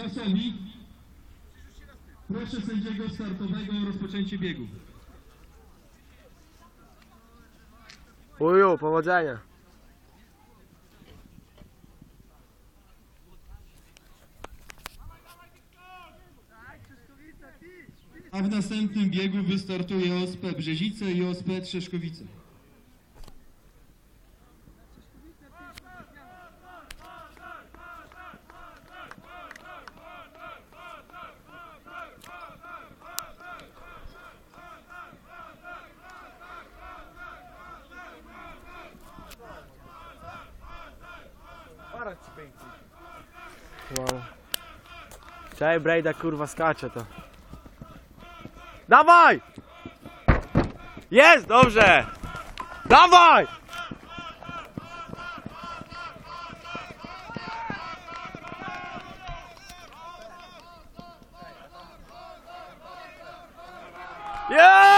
Czasowi. Proszę sędziego startowego o rozpoczęcie biegu. Uju, powodzenia. A w następnym biegu wystartuje OSP Brzezice i OSP Trzeszkowice. Wow. Czekaj, Brejda kurwa skacze to. Dawaj! Jest, dobrze! Dawaj! Yeah!